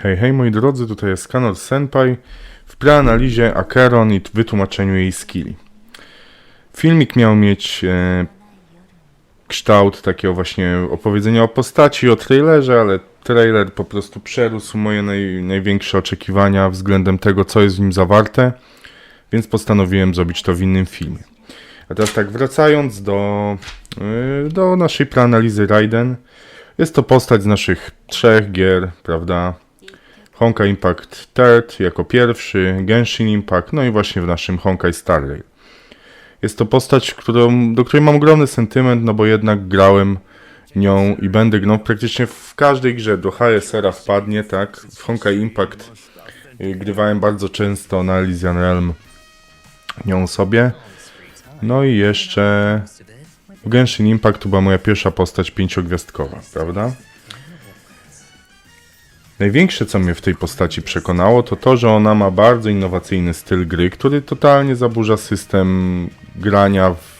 Hej, hej moi drodzy, tutaj jest kanał Senpai w preanalizie Akeron i wytłumaczeniu jej skilli. Filmik miał mieć e, kształt takiego właśnie opowiedzenia o postaci, o trailerze, ale trailer po prostu przerósł moje naj, największe oczekiwania względem tego, co jest w nim zawarte, więc postanowiłem zrobić to w innym filmie. A teraz tak, wracając do, e, do naszej preanalizy Raiden, jest to postać z naszych trzech gier, prawda? Honkai Impact Third jako pierwszy, Genshin Impact, no i właśnie w naszym Honkai Star. Jest to postać, którą, do której mam ogromny sentyment, no bo jednak grałem nią i będę grał praktycznie w każdej grze. Do HSR-a wpadnie, tak? W Honkai Impact y, grywałem bardzo często na Elysian Realm nią sobie. No i jeszcze w Genshin Impact to była moja pierwsza postać pięciogwiazdkowa, prawda? Największe, co mnie w tej postaci przekonało, to to, że ona ma bardzo innowacyjny styl gry, który totalnie zaburza system grania w,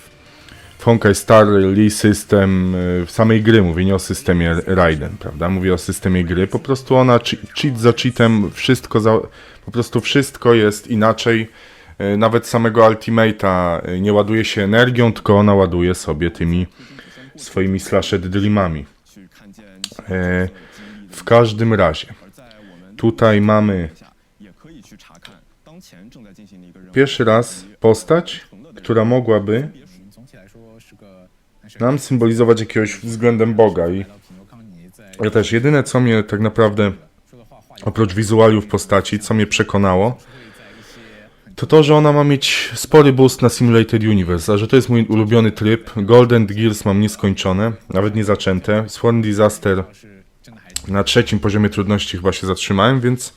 Honkai Star i system y, w samej gry. Mówię nie o systemie Raiden, prawda? Mówię o systemie gry. Po prostu ona che- cheat za cheatem, wszystko za, po prostu wszystko jest inaczej. Y, Nawet samego Ultimate'a y, nie ładuje się energią, tylko ona ładuje sobie tymi swoimi slashed dreamami. W każdym razie, tutaj mamy pierwszy raz postać, która mogłaby nam symbolizować jakiegoś względem Boga i ja też jedyne co mnie tak naprawdę oprócz wizualiów postaci, co mnie przekonało, to to, że ona ma mieć spory boost na Simulated Universe, a że to jest mój ulubiony tryb. Golden Gears mam nieskończone, nawet nie zaczęte. Sworn Disaster na trzecim poziomie trudności chyba się zatrzymałem, więc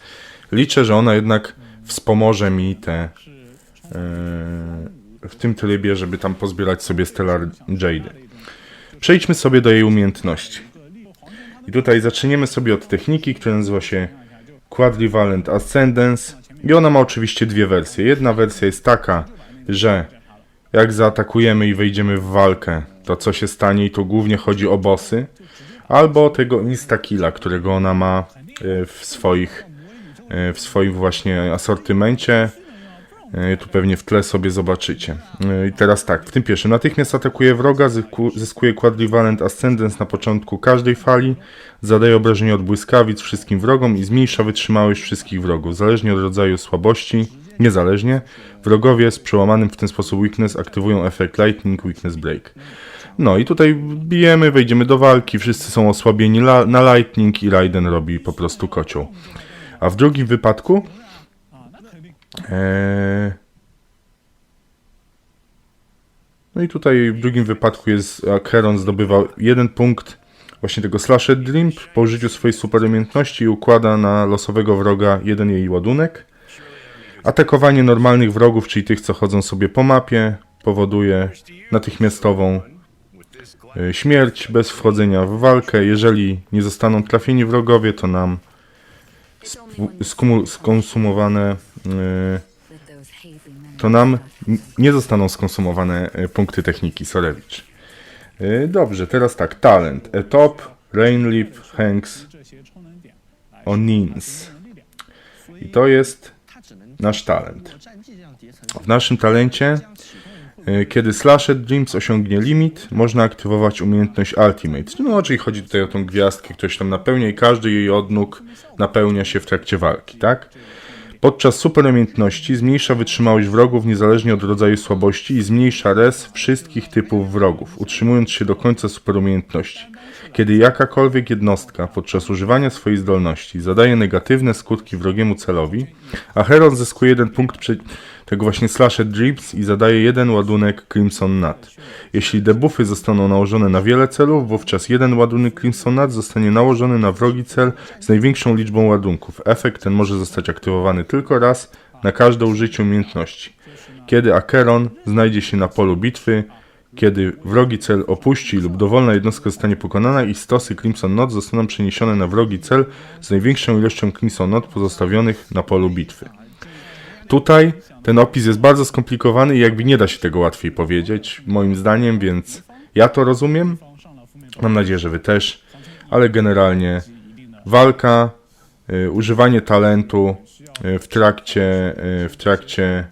liczę, że ona jednak wspomoże mi te e, w tym trybie, żeby tam pozbierać sobie Stellar Jade. Przejdźmy sobie do jej umiejętności. I tutaj zaczniemy sobie od techniki, która nazywa się Quadrivalent Ascendance. I ona ma oczywiście dwie wersje. Jedna wersja jest taka, że jak zaatakujemy i wejdziemy w walkę, to co się stanie i tu głównie chodzi o bossy, albo tego instakilla, którego ona ma e, w swoich e, w swoim właśnie asortymencie. E, Tu pewnie w tle sobie zobaczycie. I teraz tak, w tym pierwszym natychmiast atakuje wroga, zysku- zyskuje quadrivalent ascendance na początku każdej fali, zadaje obrażenia od błyskawic wszystkim wrogom i zmniejsza wytrzymałość wszystkich wrogów, zależnie od rodzaju słabości. Niezależnie, wrogowie z przełamanym w ten sposób weakness aktywują efekt Lightning Weakness Break. No i tutaj bijemy, wejdziemy do walki, wszyscy są osłabieni na Lightning i Raiden robi po prostu kocioł. A w drugim wypadku Eee... No i tutaj w drugim wypadku jest Acheron zdobywa jeden punkt właśnie tego Slashed Dream po użyciu swojej super umiejętności i układa na losowego wroga jeden jej ładunek. Atakowanie normalnych wrogów, czyli tych, co chodzą sobie po mapie, powoduje natychmiastową e, śmierć bez wchodzenia w walkę. Jeżeli nie zostaną trafieni wrogowie, to nam skonsumowane e, to nam nie zostaną skonsumowane e, punkty techniki Sorewicz. Dobrze, teraz tak, talent. Etop, Rainlip, Hanks, Onins. I to jest nasz talent. W naszym talencie, e, kiedy Slashed Dreams osiągnie limit, można aktywować umiejętność Ultimate. No, czyli chodzi tutaj o tą gwiazdkę, ktoś tam napełnia i każdy jej odnóg napełnia się w trakcie walki, tak? Podczas super umiejętności zmniejsza wytrzymałość wrogów niezależnie od rodzaju słabości i zmniejsza res wszystkich typów wrogów, utrzymując się do końca super umiejętności. Kiedy jakakolwiek jednostka podczas używania swojej zdolności zadaje negatywne skutki wrogiemu celowi, a Herald zyskuje jeden punkt przy tego właśnie Slashed Dreams i zadaje jeden ładunek Crimson Nut. Jeśli debuffy zostaną nałożone na wiele celów, wówczas jeden ładunek Crimson Nut zostanie nałożony na wrogi cel z największą liczbą ładunków. Efekt ten może zostać aktywowany tylko raz na każde użycie umiejętności. Kiedy Acheron znajdzie się na polu bitwy, kiedy wrogi cel opuści lub dowolna jednostka zostanie pokonana i stosy Crimson Knot zostaną przeniesione na wrogi cel z największą ilością Crimson Knot pozostawionych na polu bitwy. Tutaj ten opis jest bardzo skomplikowany i jakby nie da się tego łatwiej powiedzieć, moim zdaniem, więc ja to rozumiem. Mam nadzieję, że wy też, ale generalnie walka, y, używanie talentu y, w trakcie, y, w trakcie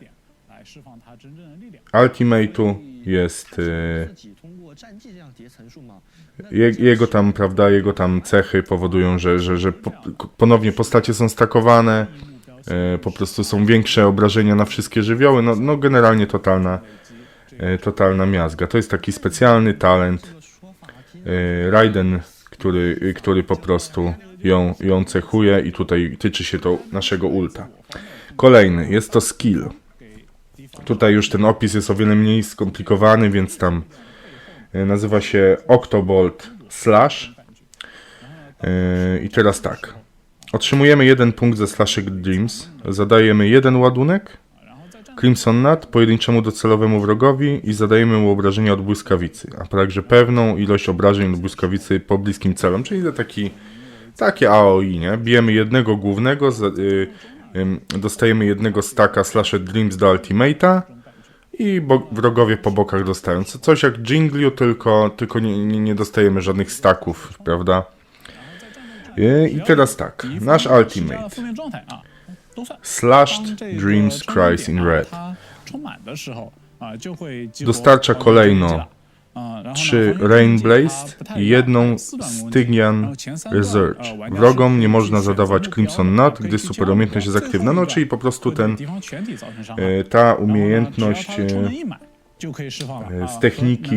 Ultimate'u jest y, jego tam, prawda, jego tam cechy powodują, że, że, że po, ponownie postacie są stakowane, E, po prostu są większe obrażenia na wszystkie żywioły. No, no generalnie totalna, e, totalna miazga. To jest taki specjalny talent e, Raiden, który, który po prostu ją, ją cechuje i tutaj tyczy się to naszego ulta. Kolejny, jest to skill. Tutaj już ten opis jest o wiele mniej skomplikowany, więc tam nazywa się Octobolt Slash. I teraz tak, Otrzymujemy jeden punkt ze Slashek Dreams, zadajemy jeden ładunek, Crimson Nut pojedynczemu docelowemu wrogowi i zadajemy mu obrażenia od błyskawicy, a także pewną ilość obrażeń od błyskawicy po bliskim celom, czyli to taki, takie AOI, nie? Bijemy jednego głównego, za- y, ym, dostajemy jednego staka Slashed Dreams do Ultimate'a i wrogowie po bokach dostają. Co, coś jak Jinglu, tylko, tylko nie, nie dostajemy żadnych staków, prawda? I teraz tak, nasz Ultimate. Slashed Dreams Cries in Red. Dostarcza kolejno trzy Rainblazed i jedną Stygian Research. Wrogom nie można zadawać Crimson Nut, gdy superumiejętność jest aktywna, no czyli po prostu ten, e, ta umiejętność e, E, z techniki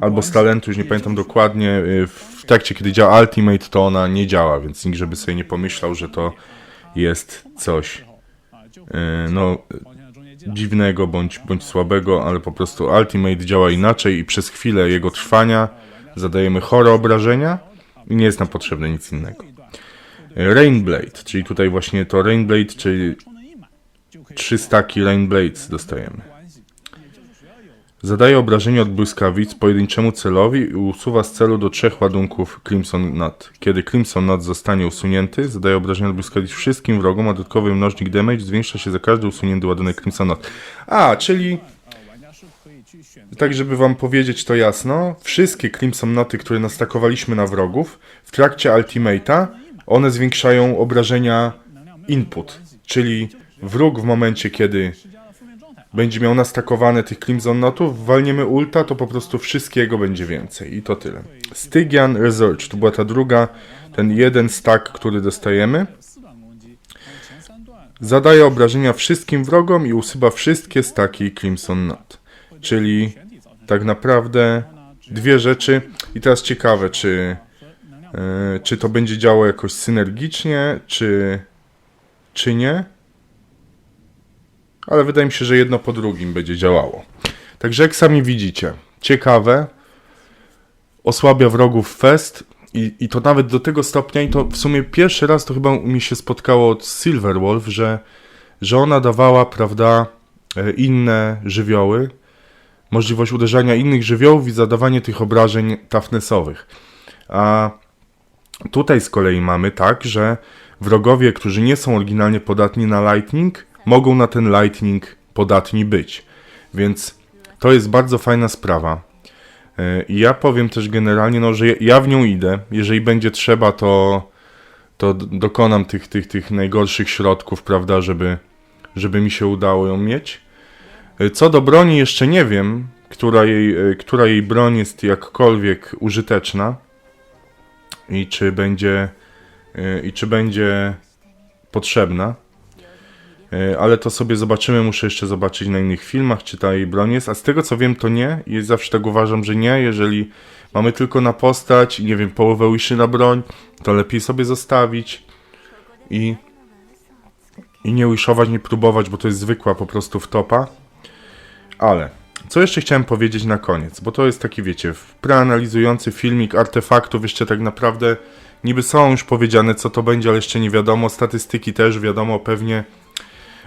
albo z talentu, już nie pamiętam dokładnie. E, w trakcie, kiedy działa Ultimate, to ona nie działa, więc nikt żeby sobie nie pomyślał, że to jest coś e, no, dziwnego bądź, bądź słabego, ale po prostu Ultimate działa inaczej i przez chwilę jego trwania zadajemy chore obrażenia i nie jest nam potrzebne nic innego. Rainblade, czyli tutaj właśnie to Rainblade, czyli 3 staki Rainblades dostajemy. Zadaje obrażenie od błyskawic pojedynczemu celowi i usuwa z celu do trzech ładunków Crimson Nut. Kiedy Crimson Nut zostanie usunięty, zadaje obrażenie od błyskawic wszystkim wrogom, a dodatkowy mnożnik damage zwiększa się za każdy usunięty ładunek Crimson Nut. A, czyli... Tak, żeby wam powiedzieć to jasno, wszystkie Crimson Nuty, które nastakowaliśmy na wrogów, w trakcie Ultimate'a, one zwiększają obrażenia input, czyli wróg w momencie, kiedy będzie miał nastakowane tych Crimson Notów, walniemy ulta, to po prostu wszystkiego będzie więcej i to tyle. Stygian Research, to była ta druga, ten jeden stack, który dostajemy. Zadaje obrażenia wszystkim wrogom i usyba wszystkie staki Crimson Knot. Czyli tak naprawdę dwie rzeczy. I teraz ciekawe, czy, yy, czy to będzie działo jakoś synergicznie, czy, czy nie. Ale wydaje mi się, że jedno po drugim będzie działało. Także jak sami widzicie, ciekawe, osłabia wrogów fest i, i to nawet do tego stopnia i to w sumie pierwszy raz to chyba mi się spotkało od Silverwolf, że, że ona dawała, prawda, e, inne żywioły, możliwość uderzania innych żywiołów i zadawanie tych obrażeń toughnessowych. A tutaj z kolei mamy tak, że wrogowie, którzy nie są oryginalnie podatni na lightning, mogą na ten lightning podatni być. Więc to jest bardzo fajna sprawa. E, I ja powiem też generalnie, no, że ja w nią idę. Jeżeli będzie trzeba, to, to dokonam tych, tych, tych najgorszych środków, prawda, żeby, żeby mi się udało ją mieć. E, Co do broni, jeszcze nie wiem, która jej, e, która jej broń jest jakkolwiek użyteczna i czy będzie, i czy będzie potrzebna. E, Ale to sobie zobaczymy, muszę jeszcze zobaczyć na innych filmach, czy ta jej broń jest. A z tego co wiem, to nie. I zawsze tak uważam, że nie. Jeżeli mamy tylko na postać, i nie wiem, połowę wiszy na broń, to lepiej sobie zostawić i, i nie wishować, nie próbować, bo to jest zwykła po prostu wtopa. Ale co jeszcze chciałem powiedzieć na koniec, bo to jest taki, wiecie, preanalizujący filmik artefaktów, jeszcze tak naprawdę niby są już powiedziane, co to będzie, ale jeszcze nie wiadomo. Statystyki też wiadomo, pewnie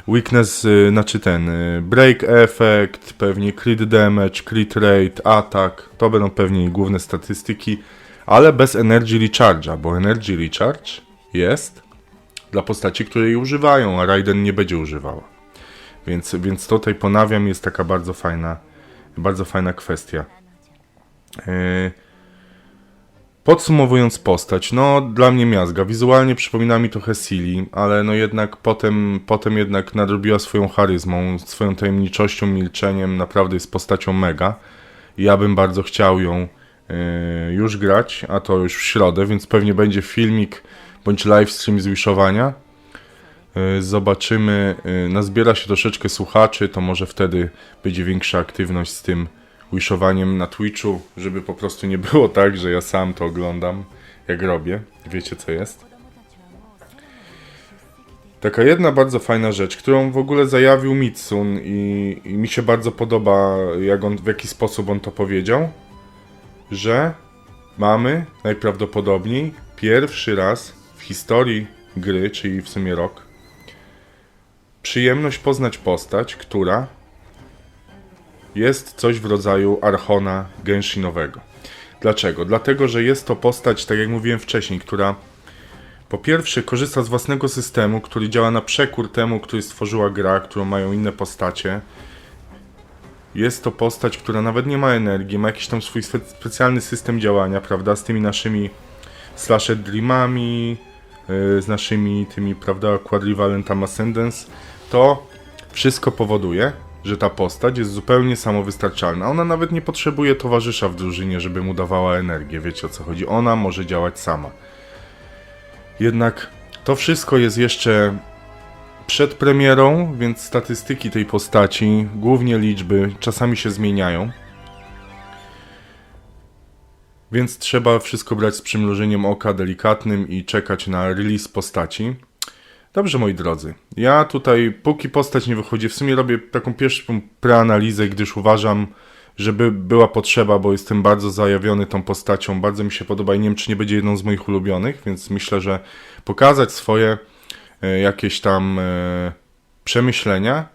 weakness, y, znaczy ten y, break effect, pewnie crit damage, crit rate, atak, to będą pewnie główne statystyki, ale bez energy recharge'a, bo energy recharge jest dla postaci, które jej używają, a Raiden nie będzie używała. Więc, więc tutaj ponawiam, jest taka bardzo fajna, bardzo fajna kwestia. Yy, Podsumowując postać, no dla mnie miazga. Wizualnie przypomina mi trochę Silly, ale no jednak potem, potem jednak nadrobiła swoją charyzmą, swoją tajemniczością, milczeniem. Naprawdę jest postacią mega. Ja bym bardzo chciał ją e, już grać, a to już w środę, więc pewnie będzie filmik bądź livestream z wishowania. E, Zobaczymy, e, nazbiera się troszeczkę słuchaczy, to może wtedy będzie większa aktywność z tym wishowaniem na Twitchu, żeby po prostu nie było tak, że ja sam to oglądam, jak robię. Wiecie co jest? Taka jedna bardzo fajna rzecz, którą w ogóle zajawił Mitsun i, i mi się bardzo podoba, jak on, w jaki sposób on to powiedział, że mamy najprawdopodobniej pierwszy raz w historii gry, czyli w sumie rok, przyjemność poznać postać, która jest coś w rodzaju Archona Genshinowego. Dlaczego? Dlatego, że jest to postać, tak jak mówiłem wcześniej, która po pierwsze korzysta z własnego systemu, który działa na przekór temu, który stworzyła gra, którą mają inne postacie. Jest to postać, która nawet nie ma energii, ma jakiś tam swój spe specjalny system działania, prawda, z tymi naszymi slasher dreamami, yy, z naszymi tymi, prawda, quadrivalentami ascendance. To wszystko powoduje, że ta postać jest zupełnie samowystarczalna. Ona nawet nie potrzebuje towarzysza w drużynie, żeby mu dawała energię. Wiecie o co chodzi? Ona może działać sama. Jednak to wszystko jest jeszcze przed premierą, więc statystyki tej postaci, głównie liczby, czasami się zmieniają. Więc trzeba wszystko brać z przymrużeniem oka delikatnym i czekać na release postaci. Dobrze, moi drodzy. Ja tutaj, póki postać nie wychodzi, w sumie robię taką pierwszą preanalizę, gdyż uważam, żeby była potrzeba, bo jestem bardzo zajawiony tą postacią, bardzo mi się podoba i nie wiem, czy nie będzie jedną z moich ulubionych, więc myślę, że pokazać swoje e, jakieś tam e, przemyślenia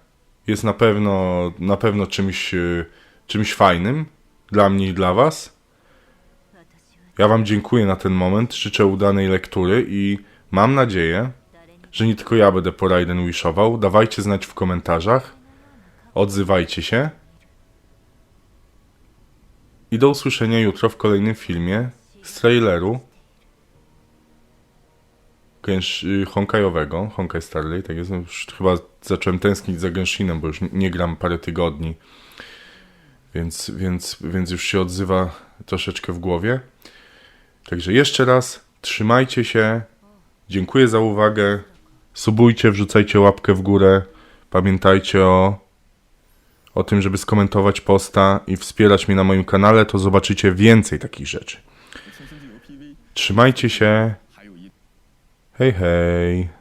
jest na pewno, na pewno czymś, e, czymś fajnym dla mnie i dla Was. Ja Wam dziękuję na ten moment, życzę udanej lektury i mam nadzieję, że nie tylko ja będę po Raiden wishował. Dawajcie znać w komentarzach, odzywajcie się. I do usłyszenia jutro w kolejnym filmie z traileru y, Honkajowego, Honkai Starley, tak jest, już chyba zacząłem tęsknić za Genshinem, bo już nie gram parę tygodni, więc, więc, więc już się odzywa troszeczkę w głowie. Także jeszcze raz, trzymajcie się, dziękuję za uwagę, subujcie, wrzucajcie łapkę w górę, pamiętajcie o o tym, żeby skomentować posta i wspierać mnie na moim kanale, to zobaczycie więcej takich rzeczy. Trzymajcie się. Hej, hej.